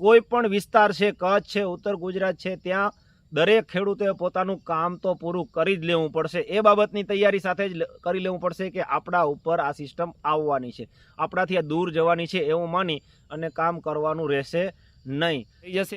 કોઈ પણ વિસ્તાર છે, કચ્છ છે, ઉત્તર ગુજરાત છે, ત્યાં દરેક ખેડૂતોએ પોતાનું કામ તો પૂરું કરી જ લેવું પડશે. એ બાબતની તૈયારી સાથે જ કરી લેવું પડશે કે આપણા ઉપર આ સિસ્ટમ આવવાની છે. આપણાથી આ દૂર જવાની છે એવું માની અને કામ કરવાનું રહેશે નહીં. થઈ જશે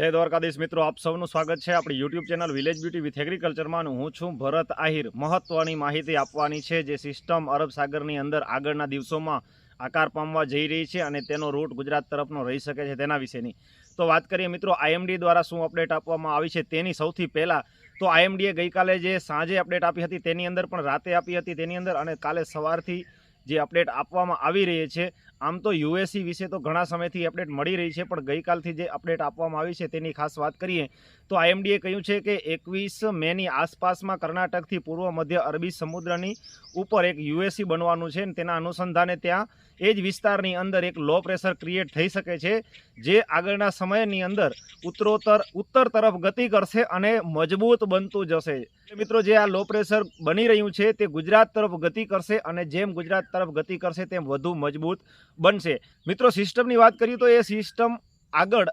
જય દ્વારકાધીશ મિત્રો, આપ સૌનું સ્વાગત છે આપણી YouTube channel village beauty with એગ્રીકલ્ચરમાં હું છું ભરત આહિર. મહત્વની માહિતી આપવાની છે જે સિસ્ટમ અરબ સાગરની અંદર આગળના દિવસોમાં આકાર પામવા જઈ રહી છે અને તેનો રૂટ ગુજરાત તરફનો રહી શકે છે તેના વિશેની. તો વાત કરીએ મિત્રો આઈએમડી દ્વારા શું અપડેટ આપવામાં આવી છે તેની સૌથી પહેલાં તો આઈએમડીએ ગઈકાલે જે સાંજે અપડેટ આપી હતી તેની અંદર પણ રાતે આપી હતી તેની અંદર અને કાલે સવારથી જે અપડેટ આપવામાં આવી રહી છે આમ તો યુએસસી વિશે તો ઘણા સમયથી અપડેટ મળી રહી છે, પણ ગઈકાલથી જે અપડેટ આપવામાં આવી છે તેની ખાસ વાત કરીએ, તો આઈએમડીએ કહ્યું છે કે એકવીસ મેની આસપાસમાં કર્ણાટકથી પૂર્વ મધ્ય અરબી સમુદ્રની ઉપર એક યુએસસી બનવાનું છે અને તેના અનુસંધાને ત્યાં એ જ વિસ્તારની અંદર એક લો પ્રેશર ક્રિએટ થઈ શકે છે, જે આગળના સમયની અંદર ઉત્તરોત્તર, ઉત્તર તરફ ગતિ કરશે અને મજબૂત બનતું જશે. મિત્રો, જે આ લો પ્રેશર બની રહ્યું છે તે ગુજરાત તરફ ગતિ કરશે અને જેમ ગુજરાત તરફ ગતિ કરશે તેમ વધુ મજબૂત બનશે. મિત્રો, સિસ્ટમની વાત કરીએ તો એ સિસ્ટમ આગળ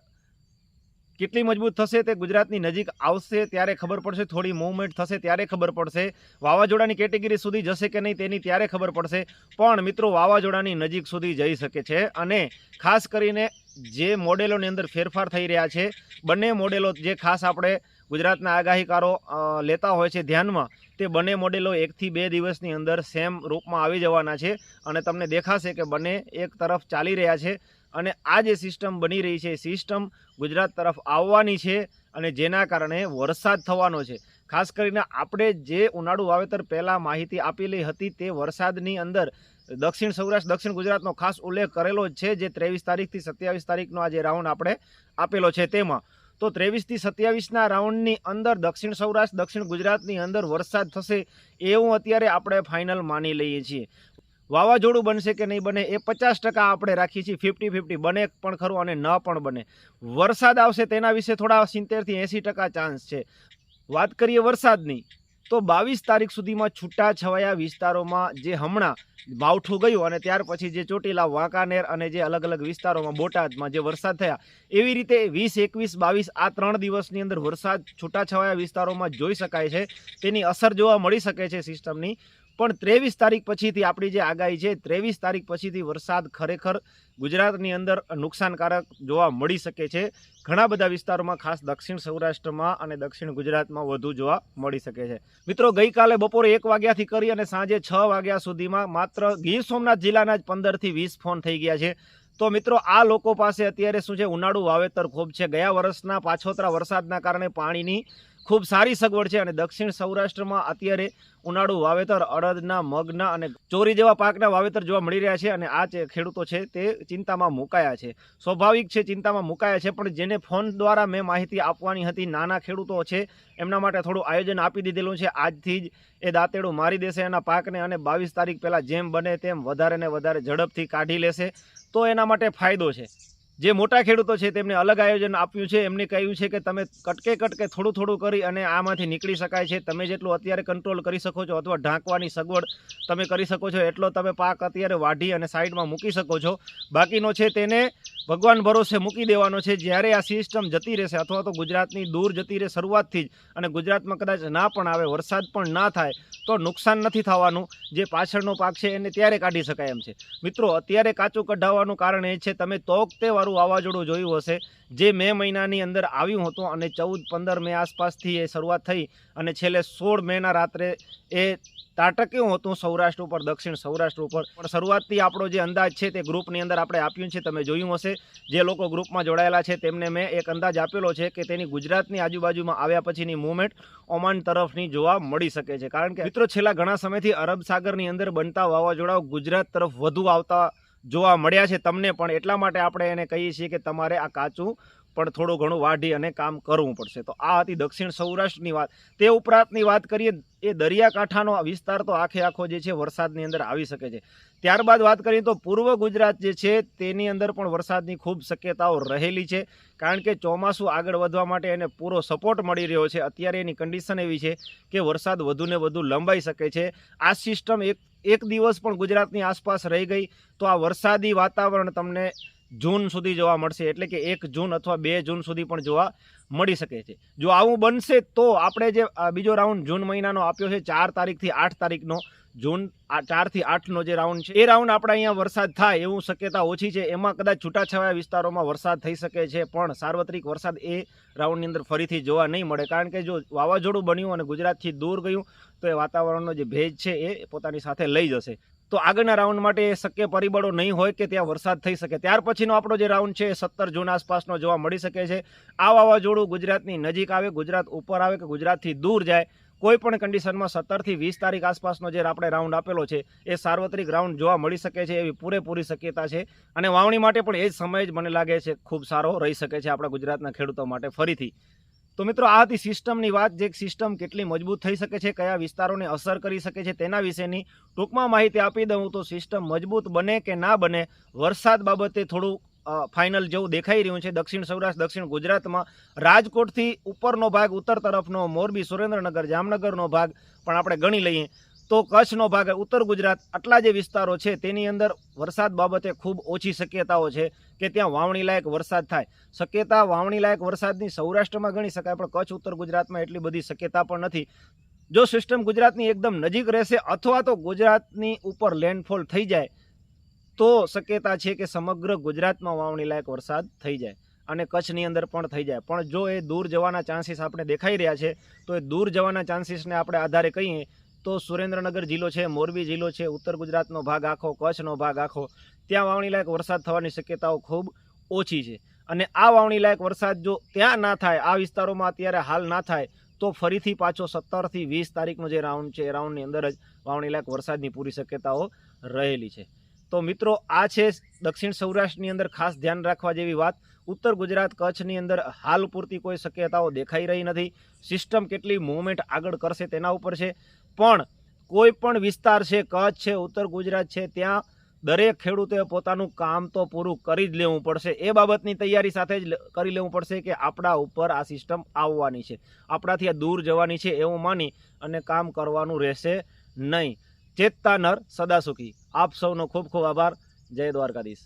કેટલી મજબૂત થશે તે ગુજરાતની નજીક આવશે ત્યારે ખબર પડશે, થોડી મૂવમેન્ટ થશે ત્યારે ખબર પડશે. વાવાઝોડાની કેટેગરી સુધી જશે કે નહીં તેની ત્યારે ખબર પડશે. પણ મિત્રો, વાવાઝોડાની નજીક સુધી જઈ શકે છે અને ખાસ કરીને જે મોડેલોની અંદર ફેરફાર થઈ રહ્યા છે, બંને મોડેલો જે ખાસ આપણે ગુજરાતના આગાહીકારો લેતા હોય છે ધ્યાનમાં, તે બંને મોડેલો એકથી બે દિવસની અંદર સેમ રૂપમાં આવી જવાના છે અને તમને દેખાશે કે બંને એક તરફ ચાલી રહ્યા છે અને આ જે સિસ્ટમ બની રહી છે સિસ્ટમ ગુજરાત તરફ આવવાની છે અને જેના કારણે વરસાદ થવાનો છે. ખાસ કરીને આપણે જે ઉનાળુ વાવેતર પહેલાં માહિતી આપેલી હતી તે વરસાદની અંદર દક્ષિણ સૌરાષ્ટ્ર, દક્ષિણ ગુજરાતનો ખાસ ઉલ્લેખ કરેલો છે, જે ત્રેવીસ તારીખથી સત્યાવીસ તારીખનો આજે રાઉન્ડ આપણે આપેલો છે તેમાં. તો ત્રેવીસથી સત્યાવીસના રાઉન્ડની અંદર દક્ષિણ સૌરાષ્ટ્ર, દક્ષિણ ગુજરાતની અંદર વરસાદ થશે એવું અત્યારે આપણે ફાઇનલ માની લઈએ છીએ. વાવાઝોડું બનશે કે નહીં બને એ પચાસ ટકા આપણે રાખીએ છીએ, ફિફ્ટી ફિફ્ટી બને પણ ખરું અને ન પણ બને. વરસાદ આવશે તેના વિશે થોડા સિત્તેરથી એંસી ટકા ચાન્સ છે. વાત કરીએ વરસાદની તો બાવીસ તારીખ સુધીમાં છૂટા છવાયા વિસ્તારોમાં જે હમણાં માવઠું ગયું અને ત્યાર પછી જે ચોટીલા, વાંકાનેર અને જે અલગ અલગ વિસ્તારોમાં બોટાદમાં જે વરસાદ થયા, એવી રીતે વીસ, એકવીસ, બાવીસ આ ત્રણ દિવસની અંદર વરસાદ છૂટાછવાયા વિસ્તારોમાં જોઈ શકાય છે. તેની અસર જોવા મળી શકે છે સિસ્ટમની. પણ ત્રેવીસ તારીખ પછીથી આપણી જે આગાહી છે, ત્રેવીસ તારીખ પછીથી વરસાદ ખરેખર ગુજરાતની અંદર નુકસાનકારક જોવા મળી શકે છે. ઘણા બધા વિસ્તારોમાં, ખાસ દક્ષિણ સૌરાષ્ટ્રમાં અને દક્ષિણ ગુજરાતમાં વધુ જોવા મળી શકે છે. મિત્રો, ગઈકાલે બપોરે એક વાગ્યાથી કરી અને સાંજે છ વાગ્યા સુધીમાં માત્ર ગીર સોમનાથ જિલ્લાના જ પંદરથી વીસ ફોન થઈ ગયા છે. તો મિત્રો, આ લોકો પાસે અત્યારે શું છે? ઉનાળુ વાવેતર ખૂબ છે. ગયા વર્ષના પાછોતરા વરસાદના કારણે પાણીની ખૂબ સારી સગવડ છે અને દક્ષિણ સૌરાષ્ટ્રમાં અત્યારે ઉનાળુ વાવેતર, અડદના, મગના અને ચોરી જેવા પાકના વાવેતર જોવા મળી રહ્યા છે અને આ જે ખેડૂતો છે તે ચિંતામાં મુકાયા છે. સ્વાભાવિક છે ચિંતામાં મુકાયા છે, પણ જેને ફોન દ્વારા મેં માહિતી આપવાની હતી, નાના ખેડૂતો છે, એમના માટે થોડું આયોજન આપી દીધેલું છે. આજથી જ એ દાંતેડું મારી દેશે એના પાકને અને બાવીસ તારીખ પહેલાં જેમ બને તેમ વધારે ને વધારે ઝડપથી કાઢી લેશે. તો એના માટે ફાયદો છે. જે મોટા ખેડૂતો છે તેમને અલગ આયોજન આપ્યું છે, એમને કહ્યું છે કે તમે કટકે કટકે થોડું થોડું કરી અને આમાંથી નીકળી શકાય છે. તમે જેટલું અત્યારે કંટ્રોલ કરી શકો છો અથવા ઢાંકવાની સગવડ તમે કરી શકો છો, એટલો તમે પાક અત્યારે વાઢી અને સાઈડમાં મૂકી શકો છો. બાકીનો છે તેને ભગવાન ભરોસે મૂકી દેવાનો છે. જ્યારે આ સિસ્ટમ જતી રહેશે અથવા તો ગુજરાતની દૂર જતી રહે શરૂઆતથી જ અને ગુજરાતમાં કદાચ ના પણ આવે, વરસાદ પણ ના થાય, તો નુકસાન નથી થવાનું. જે પાછળનો પાક છે એને ત્યારે કાઢી શકાય એમ છે. મિત્રો, અત્યારે કાચું કઢાવવાનું કારણ એ છે, તમે તોકતે વાળું વાવાઝોડું જોયું હશે. જે મે મહિનાની અંદર આવ્યું હતું અને ચૌદ પંદર મે આસપાસથી એ શરૂઆત થઈ અને છેલ્લે સોળ મેના રાત્રે એ તાટક્યું હતું સૌરાષ્ટ્ર ઉપર, દક્ષિણ સૌરાષ્ટ્ર ઉપર. પણ શરૂઆતથી આપણો જે અંદાજ છે તે ગ્રુપની અંદર આપણે આપ્યું છે. તમે જોયું હશે, જે લોકો ગ્રુપમાં જોડાયેલા છે તેમને મેં એક અંદાજ આપેલો છે કે તેની ગુજરાતની આજુબાજુમાં આવ્યા પછીની મૂવમેન્ટ ઓમાન તરફની જોવા મળી શકે છે. કારણ કે મિત્રો, છેલ્લા ઘણા સમયથી અરબ સાગરની અંદર બનતા વાવાઝોડાઓ ગુજરાત તરફ વધુ આવતા જોવા મળ્યા છે તમને પણ એટલા માટે આપણે એને કહીએ છીએ કે તમારે આ કાચું પણ થોડું ઘણું વાઢી અને કામ કરવું પડશે. તો આ હતી દક્ષિણ સૌરાષ્ટ્રની વાત. તે ઉપરાંતની વાત કરીએ, એ દરિયાકાંઠાનો વિસ્તાર તો આખે આખો જે છે વરસાદની અંદર આવી શકે છે. ત્યારબાદ વાત કરીએ તો પૂર્વ ગુજરાત જે છે તેની અંદર પણ વરસાદની ખૂબ શક્યતાઓ રહેલી છે. કારણ કે ચોમાસું આગળ વધવા માટે એને પૂરો સપોર્ટ મળી રહ્યો છે. અત્યારે એની કન્ડિશન એવી છે કે વરસાદ વધુને વધુ લંબાઈ શકે છે. આ સિસ્ટમ એક એક દિવસ પણ ગુજરાતની આસપાસ રહી ગઈ, તો આ વરસાદી વાતાવરણ તમને જૂન સુધી જોવા મળશે. એટલે કે એક જૂન અથવા બે જૂન સુધી પણ જોવા મળી શકે છે. જો આવું બનશે તો આપણે જે બીજો રાઉન્ડ જૂન મહિનાનો આપ્યો છે, ચાર તારીખથી આઠ તારીખનો જૂન આ ચારથી આઠનો જે રાઉન્ડ છે, એ રાઉન્ડ આપણા અહીંયા વરસાદ થાય એવું શક્યતા ઓછી છે. એમાં કદાચ છૂટાછવાયા વિસ્તારોમાં વરસાદ થઈ શકે છે, પણ સાર્વત્રિક વરસાદ એ રાઉન્ડની અંદર ફરીથી જોવા નહીં મળે. કારણ કે જો વાવાઝોડું બન્યું અને ગુજરાતથી દૂર ગયું, તો એ વાતાવરણનો જે ભેજ છે એ પોતાની સાથે લઈ જશે. તો આગળના રાઉન્ડ માટે શક્ય પરિબળો નહીં હોય કે ત્યાં વરસાદ થઈ શકે. ત્યાર પછીનો આપણો જે રાઉન્ડ છે, એ સત્તર જૂન આસપાસનો જોવા મળી શકે છે. આ વાવાઝોડું ગુજરાતની નજીક આવે, ગુજરાત ઉપર આવે કે ગુજરાતથી દૂર જાય કોઈ પણ કન્ડિશનમાં સત્તરથી વીસ તારીખ આસપાસનો જે આપણે રાઉન્ડ આપેલો છે, એ સાર્વત્રિક રાઉન્ડ જોવા મળી શકે છે એવી પૂરેપૂરી શક્યતા છે. અને વાવણી માટે પણ એ જ સમય જ મને લાગે છે ખૂબ સારો રહી શકે છે આપણા ગુજરાતના ખેડૂતો માટે ફરીથી. તો મિત્રો, આ હતી સિસ્ટમની વાત જે સિસ્ટમ કેટલી મજબૂત થઈ શકે છે, કયા વિસ્તારોને અસર કરી શકે છે તેના વિશેની. ટૂંકમાં માહિતી આપી દઉં તો સિસ્ટમ મજબૂત બને કે ના બને, વરસાદ બાબતે થોડું ફાઇનલ જેવું દેખાઈ રહ્યું છે દક્ષિણ સૌરાષ્ટ્ર, દક્ષિણ ગુજરાતમાં. રાજકોટથી ઉપરનો ભાગ ઉત્તર તરફનો, મોરબી, સુરેન્દ્રનગર, જામનગરનો ભાગ પણ આપણે ગણી લઈએ તો કચ્છનો ભાગ ઉત્તર ગુજરાત આટલા જે વિસ્તારો છે તેની અંદર વરસાદ બાબતે ખૂબ ઓછી શક્યતાઓ છે કે ત્યાં વાવણીલાયક વરસાદ થાય. શક્યતા વાવણીલાયક વરસાદની સૌરાષ્ટ્રમાં ગણી શકાય પણ કચ્છ, ઉત્તર ગુજરાતમાં એટલી બધી શક્યતા પણ નથી. જો સિસ્ટમ ગુજરાતની એકદમ નજીક રહેશે અથવા તો ગુજરાતની ઉપર લેન્ડફોલ થઈ જાય તો શક્યતા છે કે સમગ્ર ગુજરાતમાં વાવણી લાયક વરસાદ થઈ જાય અને કચ્છની અંદર પણ થઈ જાય. પણ જો એ દૂર જવાના ચાન્સીસ આપણે દેખાઈ રહ્યા છે, તો એ દૂર જવાના ચાન્સીસને આપણે આધારે કહીએ, તો સુરેન્દ્રનગર જિલ્લો છે, મોરબી જિલ્લો છે, ઉત્તર ગુજરાતનો ભાગ આખો, કચ્છનો ભાગ આખો, ત્યાં વાવણી લાયક વરસાદ થવાની શક્યતાઓ ખૂબ ઓછી છે. અને આ વાવણી લાયક વરસાદ જો ત્યાં ના થાય, આ વિસ્તારોમાં અત્યારે હાલ ના થાય, તો ફરીથી પાછો સત્તરથી વીસ તારીખનો જે રાઉન્ડ છે, એ રાઉન્ડની અંદર જ વાવણી લાયક વરસાદની પૂરી શક્યતાઓ રહેલી છે. તો મિત્રો, આ છે દક્ષિણ સૌરાષ્ટ્રની અંદર ખાસ ધ્યાન રાખવા જેવી વાત. ઉત્તર ગુજરાત કચ્છની અંદર હાલ પૂરતી કોઈ શક્યતાઓ દેખાઈ રહી નથી. સિસ્ટમ કેટલી મૂવમેન્ટ આગળ કરશે તેના ઉપર છે. પણ કોઈ પણ વિસ્તાર છે, કચ્છ છે, ઉત્તર ગુજરાત છે, ત્યાં દરેક ખેડૂતોએ પોતાનું કામ તો પૂરું કરી જ લેવું પડશે. એ બાબતની તૈયારી સાથે જ કરી લેવું પડશે કે આપણા ઉપર આ સિસ્ટમ આવવાની છે. આપણાથી આ દૂર જવાની છે એવું માની અને કામ કરવાનું રહેશે નહીં. ચેતતા નર સદા સુખી આપ સૌનો ખૂબ ખૂબ આભાર. જય દ્વારકાધીશ.